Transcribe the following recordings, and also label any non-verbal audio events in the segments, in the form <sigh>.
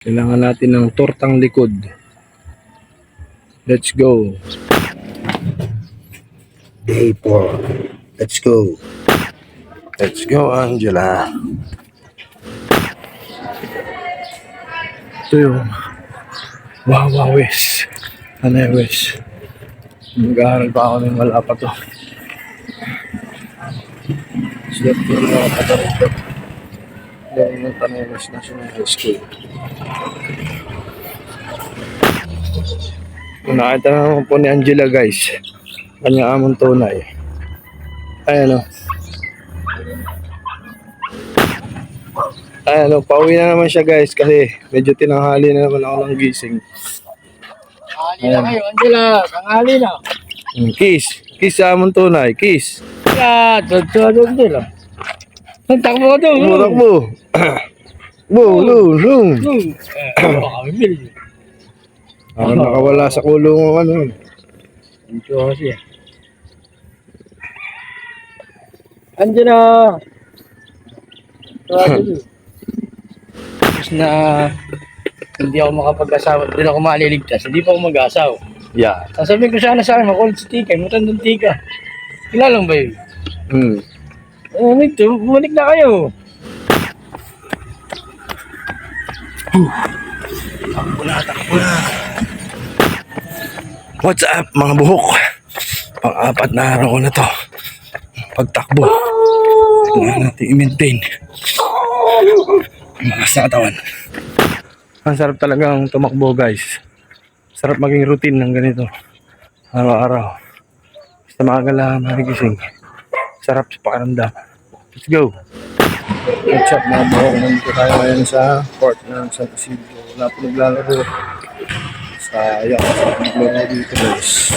Kailangan natin ng tortang likod. Let's go. Day 4. Let's go. Let's go, Angela. Ito yung Wawa West. Tanay West. Mag-aaral pa ako ng wala pa to. Siya po yung mga katarito. Yung ng Tanay West National High School. Nakita na naman po ni Angela guys, kanyang among tunay. Ayan o. Ayan o, pauwi na naman siya guys kasi medyo tinanghali na naman ako ng gising. Tanghali na kayo, Angela. Tanghali na. Mm, Kiss. Kiss sa among tunay. Kiss. Tutulog din lang. Ang takbo ko doon. Murak mo. Bo, lo, lo. Baka may bil. Ako nakawala sa kulong ng ano. Ang kasi. Angela! <coughs> Tapos na hindi ako makapag-asawa, hindi ako maliligtas, hindi pa ako mag-asawa. Yeah. Sasabihin ko sana sa akin, makulit si Tika, matandang Tika. Kilala mo ba yun? Mm. Eh, nito, bumalik na kayo. What's up mga buhok? Pang-apat na araw ko na to. Pagtakbo. Tingnan natin i-maintain. Mga sa katawan. Ang sarap talagang tumakbo guys. Sarap maging routine ng ganito. Araw-araw. Basta maaga lang magigising. Sarap sa pakiramdam. Let's go. What's up mga buhok? Nandito tayo ngayon sa court ng San Isidro. Wala po naglalaro. Sayang. Naglaro dito guys.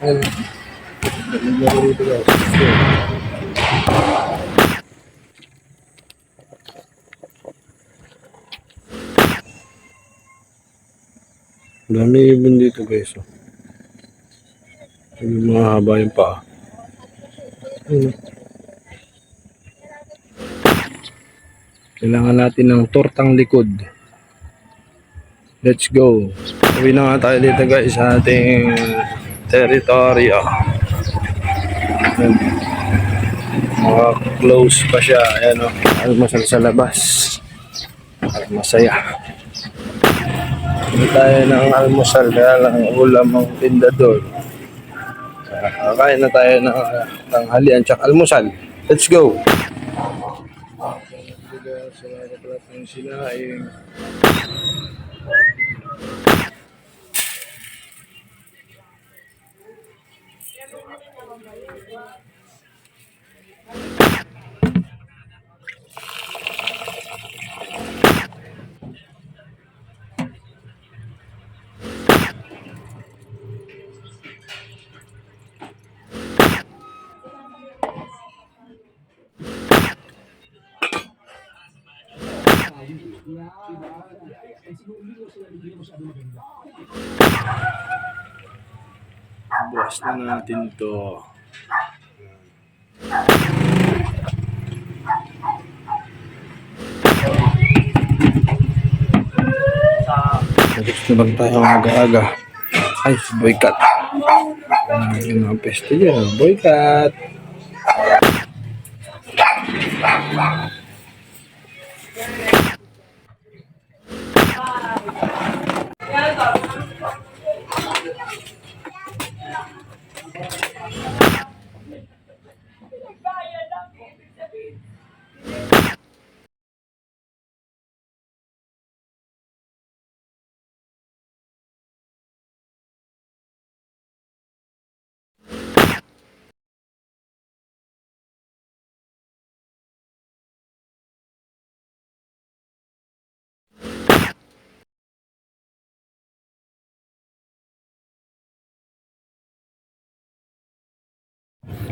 Ayun. Naglaro dito guys. Go. Dami ibon dito guys. Oh. Yung mga haba yung paa. Ayun. Kailangan natin ng tortang likod. Let's go. Uwi na nga tayo dito guys sa ating teritoryo. Mga close pa siya. Ayan o. Almasal sa labas. At masaya. Hindi tayo ng almusal kaya lang ulam ang tinda doon. Uh, kain na tayo ng tanghalian tsaka almusal. Let's go! sila ada pelatihan sila yang sinaing Bukas na natin to. Gusto naman tayo mag-aga. Ay. Ah, yung mga peste dyan. Boycat.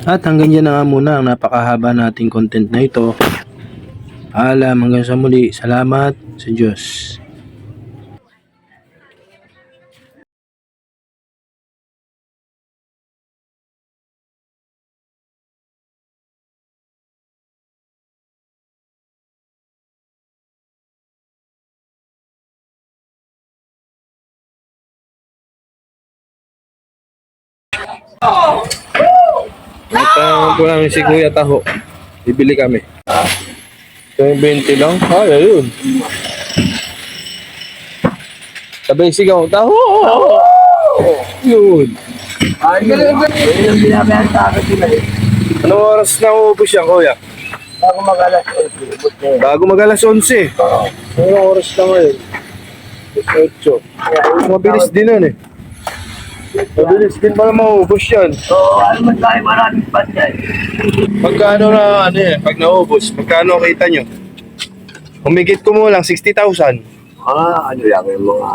At hanggang dyan na nga muna ang napakahaba nating content na ito. Paalam hanggang sa muli. Salamat sa Diyos. Po namin si Kuya Taho. Bibili kami. Ito yung 20 lang. Ay, ayun. Sabay sigaw. Taho! Yun. Yun. Anong oras na uubos yan, Kuya? Bago mag-alas, eh, ubot na yun. Bago mag alas 11. Anong oras na ngayon? 8. Mabilis din nun eh. Mabilis din pala maubos yan. So, ano man tayo maraming panday. Pagkano na ano eh, pag naubos, magkano kita nyo? Humigit ko mo lang 60,000. Ah, ano lang yung mga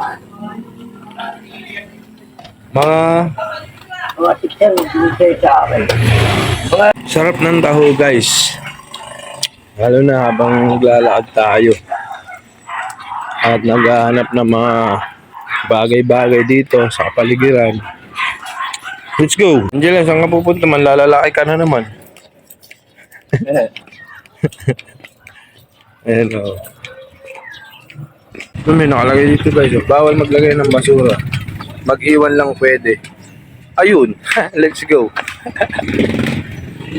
Mga mga teacher binigay sa akin. Mga sarap ng taho guys. Lalo na habang naglalakad tayo. At naghahanap ng mga bagay-bagay dito sa kapaligiran. Let's go! Angela, saan ka pupunta man? Lalalaki ka na naman. Ayan o. Ito may nakalagay dito guys. Bawal maglagay ng basura. Mag-iwan lang pwede. Ayun. <laughs> Let's go.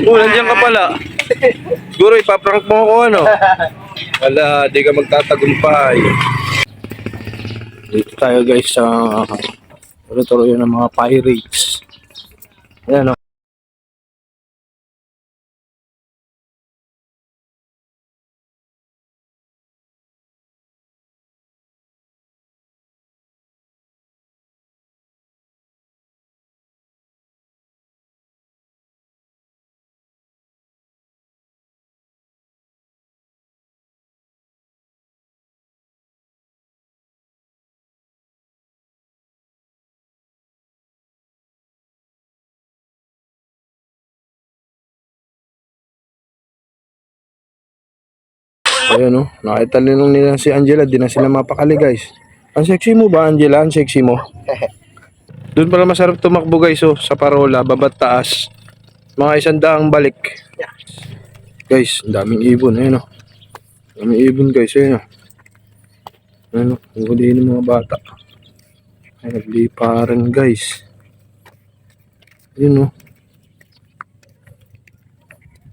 Oh, nandiyan ka pala. Siguro ipaprank mo ako ano. <laughs> Wala, di ka magtatagumpay. Dito tayo guys sa territory ng mga pirates. Ayan o. Ayan o. Nakita nilong nila si Angela. Di na sila mapakali guys. Ang sexy mo ba Angela? Ang sexy mo? <laughs> Doon pala masarap tumakbo guys oh, sa parola, babat taas. Mga isang daang balik. Guys, ang daming ibon. Ayan o. Daming ibon guys. Ayan o. Ayan o. Ang huli ng mga bata. Ay, nagliparan guys. Ayun o.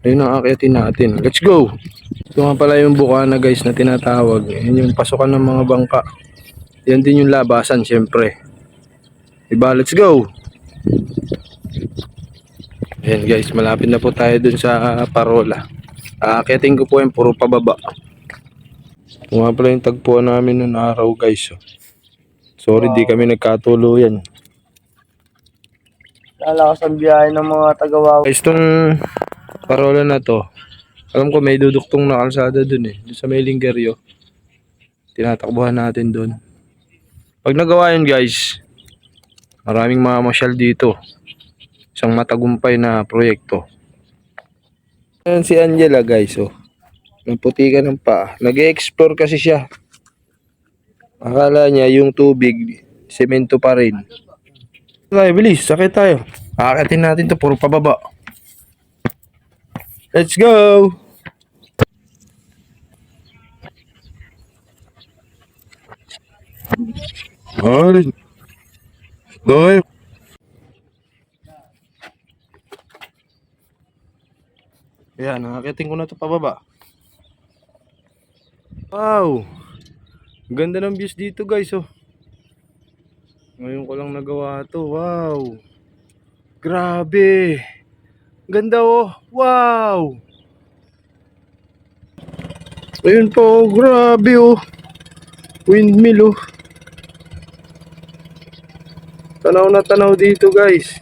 Ayun ang akyatin natin. Let's go! Ito nga pala yung bukana guys na tinatawag. Yan yung pasukan ng mga bangka. Yan din yung labasan syempre. Diba? Let's go! Ayan guys, malapit na po tayo dun sa parola. Aakyatin ko po yung puro pababa. Nga pala yung tagpuan namin noong araw guys. oh. Sorry, di kami nagkatuluyan. lalakas ang biyahe ng mga tagawaw. Guys, itong parola na to, alam ko may duduktong na kalsada dun eh. Dun sa may linggeryo. Tinatakbuhan natin dun. Pag nagawa yun guys, maraming mamasyal dito. Isang matagumpay na proyekto. Ayan si Angela guys oh. Naputi ka ng paa. Nag-explore kasi siya. Akala niya yung tubig, semento pa rin. Tayo, bilis, sakit tayo. Aakatin natin to puro pababa. Let's go! Alright. Doy. Ayan, nakakiting ko na to pababa. Wow! Ganda ng views dito guys oh. Ngayon ko lang nagawa to. Wow! Grabe! Ganda oh! Wow! Ayun po, grabe oh! Windmill oh! Tanaw na tanaw dito guys.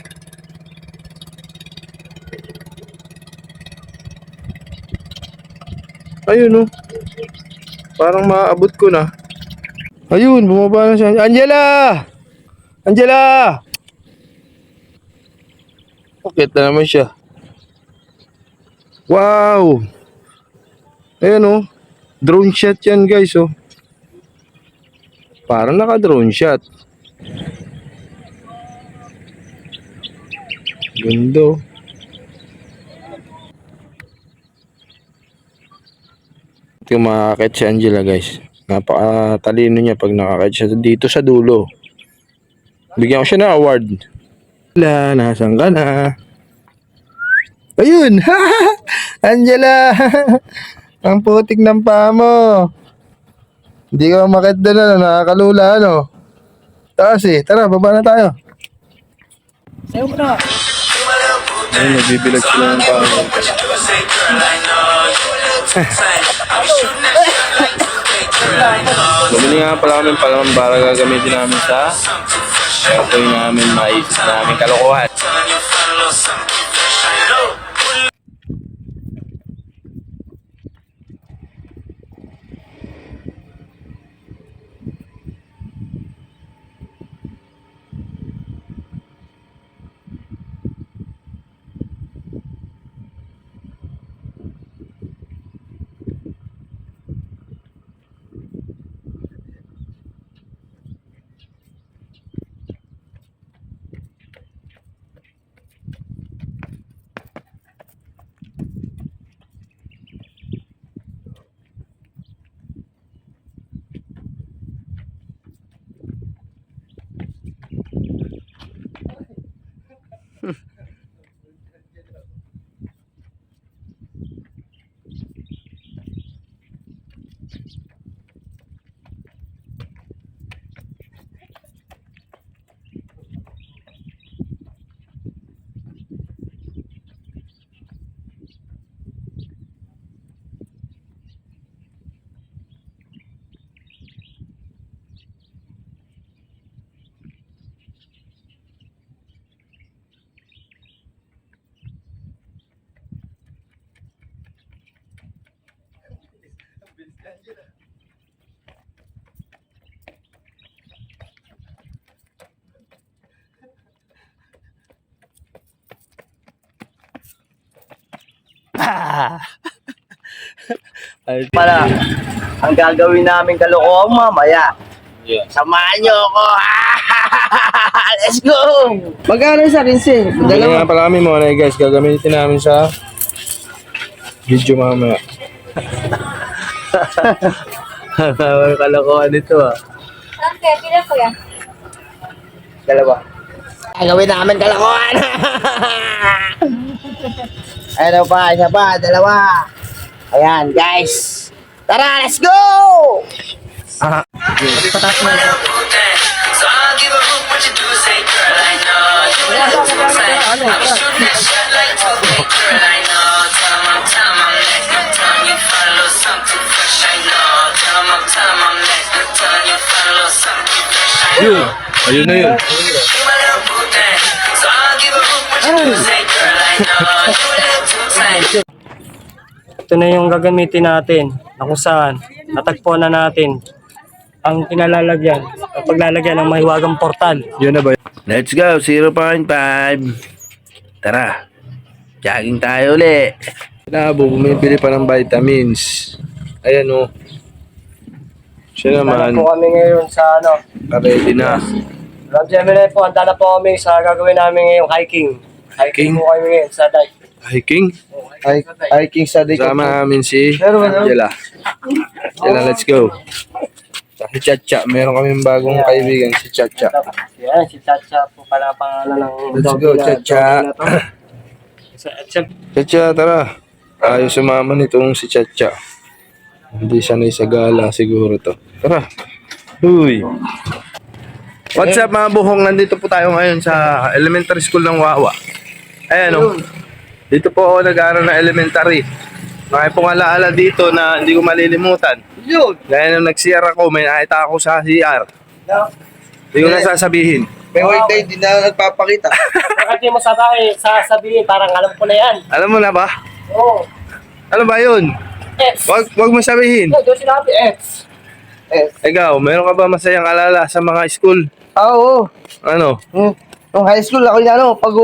Ayun oh. Parang maaabot ko na. Ayun, bumaba na siya. Angela! Angela! Bakit na naman siya? Wow! Ayan oh. Drone shot yan guys oh. Parang naka-drone shot. Ganda oh. Ito yung makakakit si Angela guys. Napakatalino niya pag nakakit siya dito sa dulo. Bigyan ko siya ng award. La, nasan ka na? Ayun! <laughs> Angela! <laughs> Ang putik ng paa mo. Hindi ka umakit doon na, nakakalula ano. Taas eh. Tara, baba na tayo. Sayo mo na. Ayun, nagbibilag sila ng paa mo. <laughs> Bumili nga pala kami palang para gagamitin namin sa airtoy namin, maisip namin kalokohan. Para, ang gagawin namin kalokohan mamaya. Yeah. Samahan niyo ako. <laughs> Let's go! Magkano sa rinse? Bumili nga pala kami mga guys, gagamitin namin sa video mamaya. Ang kalokohan nito ah. Okay, pila ko yan. Dalawa. Gagawin namin kalokohan. ano pa, isa pa, dalawa. Ayan, guys. Tara, let's go! Ah, a little too tight ito na yung gagamitin natin na kung saan natagpuan na natin ang kinalalagyan ang paglalagyan ng mahiwagang portal. Yun na ba yun? Let's go, 0.5. Tara, jogging tayo uli. Labo, bumibili pa ng vitamins. Ayan o. Siya naman, po kami ngayon sa ano, ready na. Love Gemini po, handa na po kami sa gagawin namin ngayong hiking. Hiking? Hiking po kami ngayon sa dike. Hiking. Hiking sa day. Sama namin si Meron ba, no? Angela. Angela, let's go. Sa Si Chacha, meron kaming bagong kaibigan, si Chacha. Yan, si Chacha po pala ang pangalan ng Let's go. Chacha. <clears throat> Sa- siya- Chacha, tara. Ayaw sumama nitong si Chacha. Hindi sanay sa gala siguro to. Tara. Uy. What's up mga buhong? Nandito po tayo ngayon sa elementary school ng Wawa. Ayan o. Dito po ako nag-aaral ng elementary. May pong alaala dito na hindi ko malilimutan. Yun. Dahil nung nag-CR ako, may nakita ako sa CR. Hindi ko na sasabihin. May white tayo, hindi na nagpapakita. <laughs> Bakit mo sabihin, sasabihin, parang alam ko na yan. Alam mo na ba? Oo. Ano ba yun? X. Wag, wag mo sabihin. No, doon sinabi X. eh, Ikaw, meron ka ba masayang alala sa mga school? ah, oo. Ano? Hmm. Nung high school, ako yung ano, pag,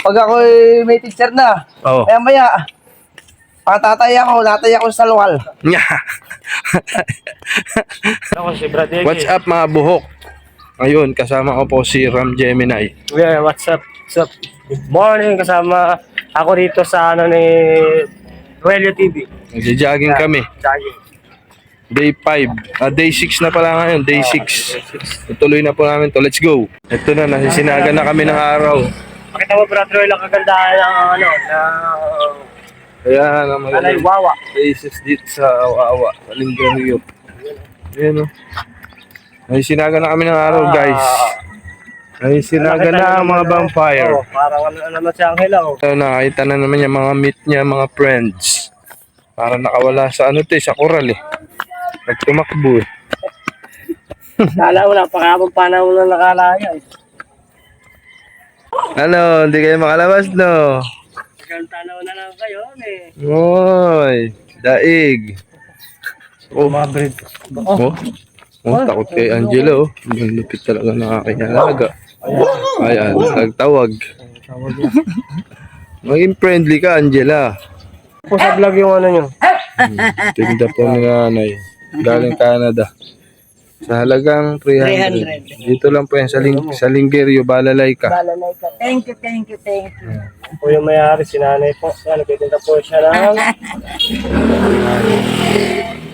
pag ako may teacher na, Oh. kaya maya, patatay ako, natay ako sa luwal. <laughs> Ako si Brad Ege. What's up mga buhok? Ngayon, kasama ko po si Ram Gemini. Yeah, what's up? What's up? Good morning, kasama ako rito sa ano ni Roelio TV. Nagja-jogging kami. Jogging. Day 5. Ah, day 6 na pala ngayon. Day 6. Tutuloy na po namin to. Let's go. Ito na, nasisinagan na kami ng araw. Pakita mo, Brad Roy, ang kagandahan ng ano, na Ayan, ang Alay magandang Wawa. places dito sa Awawa, sa Lingario. Ayan o. Nasisinagan na kami ng araw, guys. Nasisinagan na ang mga vampire. Oh, parang ano ano naman si Angela, oh. So, nakita na naman yung mga meet niya, mga friends. Para nakawala sa ano to eh, sa koral eh. Nagtumakbo eh. <laughs> Kala mo lang, pakabang panahon na nakalaya, eh. Ano, hindi kayo makalabas no? Tagal tanaw na lang kayo, eh. Oy, daig. Oh, Mga bread. oh. Oh, takot kay Angelo. oh. Yung lupit talaga ng Ayan, nagtawag. <laughs> Maging friendly ka, Angela. Po sa vlog yung ano nyo. Tinda po ni nanay. Galing Canada. Sa halagang 300. Dito lang po yan sa, ling sa Lingerio, Balalay ka. Thank you, thank you, thank you. Po yung may-ari, si nanay po. Ano, titinda po siya ng <laughs>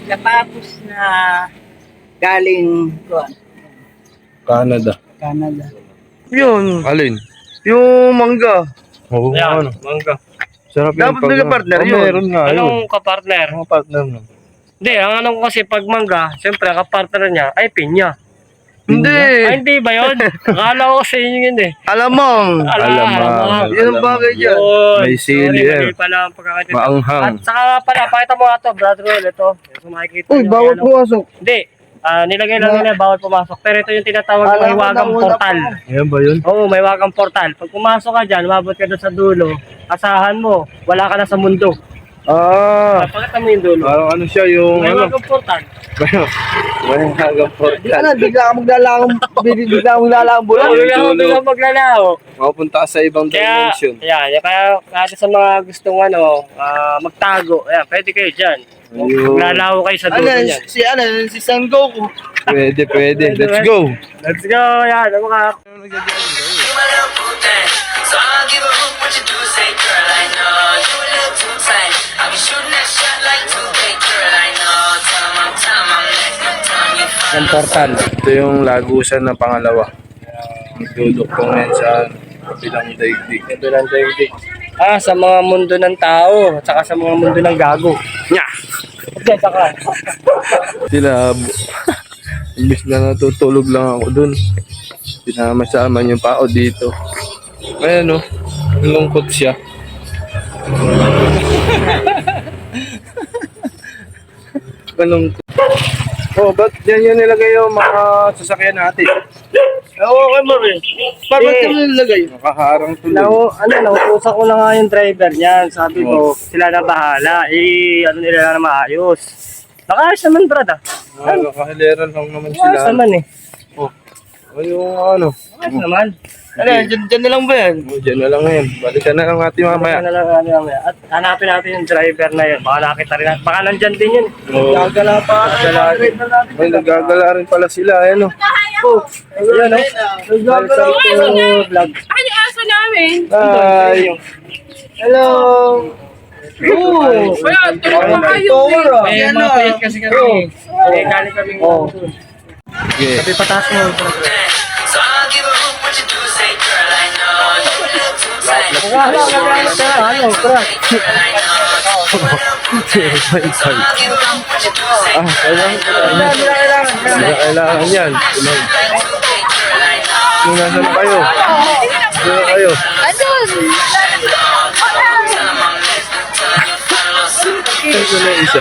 Kapapos na galing kuwan, Canada. Canada. Yun. Alin? Yung mangga. Oo, Yan, ano. mangga. Sarap Dapat pag- may partner Oh, yun. Meron nga, yun. Anong kapartner? Mga partner mo. Hindi, ang ano ko kasi pag mangga, siyempre kapartner niya ay pinya. Hindi. Ay, hindi ba yun? Akala ko sa inyo yun eh. Alamang. Ala, Alamang. alamang. Yun ang bagay dyan. Yun. May sili Sorry, eh. mali pala ang pagkakaintindi. Maanghang. At saka pala, pakita mo nga to, brother Roel, ito. Kung makikita Uy, nyo, yan, oh. pumasok. Hindi. Ah, nilagay lang nila bawal pumasok. Pero ito yung tinatawag ko, hiwagang portal. Ayan ba yun? Oo, may hiwagang portal. Pag pumasok ka dyan, umabot ka doon sa dulo, asahan mo, wala ka na sa mundo. Ah, Pakita mo yung dulo. parang ano siya yung May ano. hiwagang portal. May hagang portal. Ano, bigla ka maglalakang, bigla ka maglalakang bulan. Oo, bigla ko dulo. bigla maglalao. Mapunta ka sa ibang Kaya, dimension. yan, kaya, kaya sa mga gustong ano, ah, magtago, ayan, pwede kayo dyan. Ayun. Maglalao kayo sa Ano, dulo niyan. si ano, si San Goku. Pwede, pwede. Let's go. Let's go, yan, ang mga You my little boo thing. So I'll give a hoot what you do. Say, girl, I know you a little too tight. I'll be shooting that shot like 2K, girl, I know. Tell 'em I'm time, I'm next. Tell 'em you fine. ang portal. Ito yung lagusan na pangalawa. Magdudukong yan sa kabilang daigdig. Ito lang daigdig. Ah, sa mga mundo ng tao, at saka sa mga mundo ng gago. Nya! Hindi, saka. Sila, imbis na natutulog lang ako dun. Sinama-sama yung pao dito. Ayan o, ang lungkot siya. <laughs> Malungkot. Oh, ba't yan yan nilagay yung mga sasakyan natin? Oo, kay Marie. Bakit Eh. ka nilagay? Nakaharang tuloy. Nau, ano, nautusan ko na nga yung driver niyan. Sabi ko, sila na bahala. Eh, ano nila na maayos. Nakaayos naman, brad ah. Ah, Nakahiliran lang naman sila. naman eh. Ay, yung ano. Ayos naman. Ano, dyan, dyan na lang ba yan? Oh, dyan na lang yan. Balikan na lang natin mamaya. Ano lang, ano, mamaya. At hanapin natin yung driver na yun. Baka nakita rin natin. Baka nandyan din yun. Oh, Gagala pa. Gagala rin. Ay, nagagala rin pala sila. Ayan o. Oh, ayan o. Welcome to vlog. Ay, aso namin. Hi. Hello. Oh, Wala, tulog pa kayo. May Yan mga kasi kami. Eh, galing kami oh. Okay. Sabi pataas mo. Wala, wala, wala. Ano, crack. Ah, kailangan. Kailangan, yan. Kung nasa na kayo. Nasa na kayo. Andun! Ito na isa.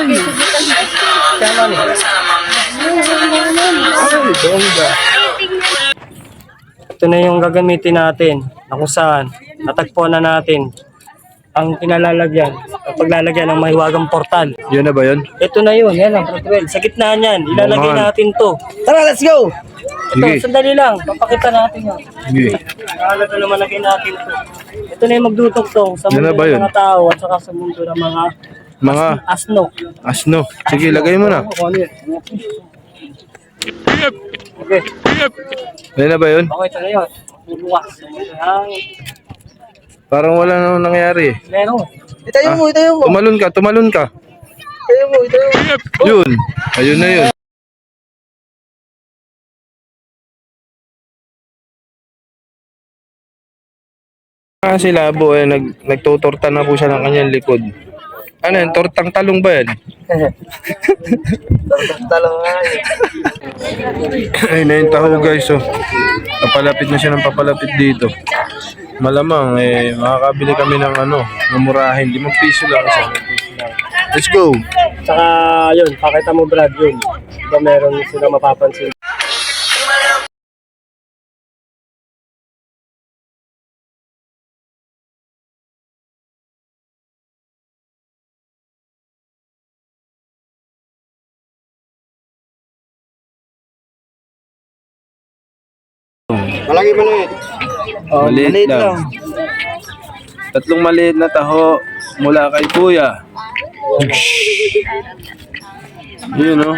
feel a little Ay, bongga. Ito na yung gagamitin natin na kung saan natagpuan na natin ang kinalalagyan, ang paglalagyan ng mahiwagang portal. Yun na ba yun? Ito na yun, yan ang Fredwell. Sa gitna niyan, ilalagay natin to. Tara, let's go! Ito, Sige. sandali lang, papakita natin yun. Sige. Ilalagay naman lagay natin to. Ito na yung sa Yan mundo na ba ng yun? mga tao at saka sa mundo ng mga Mga asno. asno. Sige, lagay mo na. Ano. Okay, Yun na ba yun? okay, ito na yun. Bubukas. Parang wala na nangyayari. meron. Itayo mo, itayo mo. Tumalon ka, tumalon ka. Itayo mo, itayo mo. Yun. Ayun na yun. Ah, si Labo eh, nag, nagtutorta na po siya ng kanyang likod. Ano yan? Tortang talong ba yan? Talong nga eh. <laughs> Ay, na yung taho guys, oh. Papalapit na siya ng papalapit dito. Malamang, eh, makakabili kami ng ano, ng murahin. Limang piso lang isa. Let's go! Saka yun, pakita mo Brad yun. Diba meron sila mapapansin. Malaki maliit. Oh, Maliit lang. Tatlong maliit na taho mula kay Kuya. Yun, oh.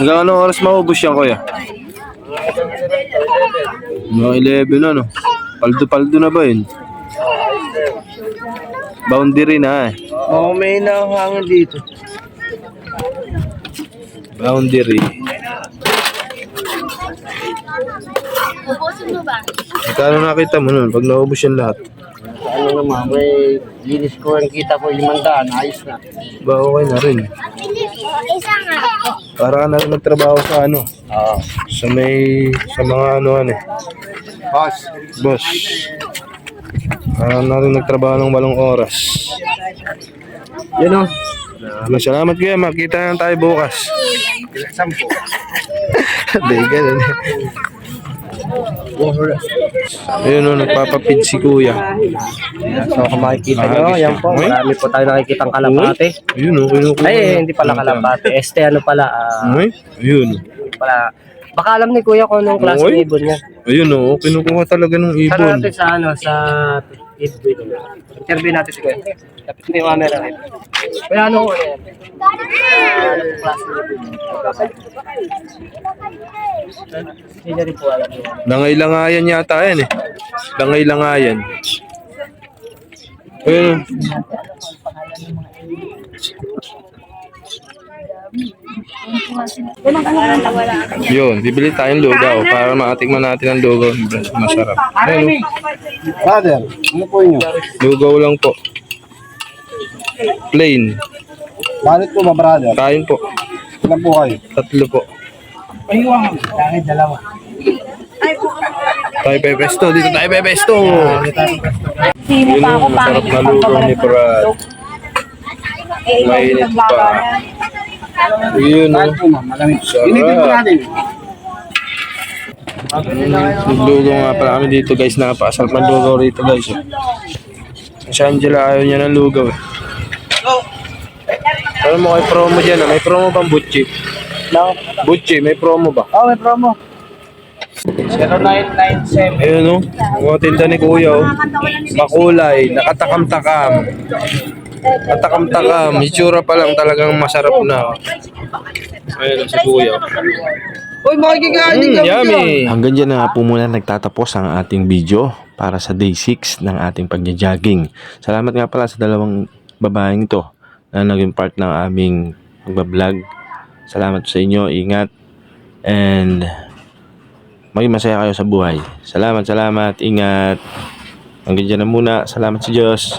Hanggang anong oras maubos yan, Kuya? Mga 11 ano? Paldo-paldo na ba yun? Boundary na eh. Oo, may nahangin dito. Boundary. Magkano nakita mo nun pag naubos yan lahat? Ano naman, may linis ko ang kita ko limandaan, ayos na. Ba okay na rin. Para ka na rin magtrabaho sa ano? Oo. Sa may, sa mga ano ano eh. Boss, Boss. Para na rin nagtrabaho ng walong oras. Yun o. Salamat, salamat kuya. Makita na tayo bukas. sampo. <laughs> Hindi, ganun. Ayun o, nagpapapid si kuya. So kung makikita nyo, yan yan. po, Uy. marami po tayo nakikitang kalapate. Ayun o, kinukuha. Ay, eh, hindi pala kalapate. Este ano pala, ah, Ay, ayun. pala. Baka alam ni Kuya kung anong klase Uy. ng ibon niya. Ayun o, kinukuha talaga ng Tara ibon. natin sa ano, sa. Interview natin si Kuya. Kapit mo yung camera rin. Kuya, ano ko yan? Hindi rin po alam yun. Langay-langayan yata yan eh. Langay-langayan. Ayun o. Yun, bibili tayong lugaw para matikman natin ang lugaw. Masarap. Ayun, Brother, ano po inyo? lugaw lang po. Plain. Bakit po ba, brother? Kain po. Ilan po kayo? Tatlo po. Ayun, dahil dalawa. Tayo pepesto. Dito tayo pepesto. Sino Yun o, masarap na lugaw ni Brad. Mainit yung pa. Yun o. Malamig. Sarap. Lugaw nga pala kami dito guys. Napakasarap ng lugaw rito guys. Si Angela ayaw niya ng lugaw eh. Ano mo kay promo dyan ah? May promo bang Butchi? No? Butchi, may promo ba? Oh, may promo. 0997. Ayun o. Mga tinda ni Kuya o. Makulay, nakatakam-takam. Nakatakam-takam. Itsura pa lang talagang masarap na. Ayun o, si Kuya. Uy, makikikain Mm, yummy! Hanggang dyan na nga po muna nagtatapos ang ating video para sa day 6 ng ating pagja-jogging. Salamat nga pala sa dalawang babaeng ito na naging part ng aming pagbablog. Salamat sa inyo, ingat, and maging masaya kayo sa buhay. Salamat, salamat, ingat. Hanggang dyan na muna. Salamat sa Diyos.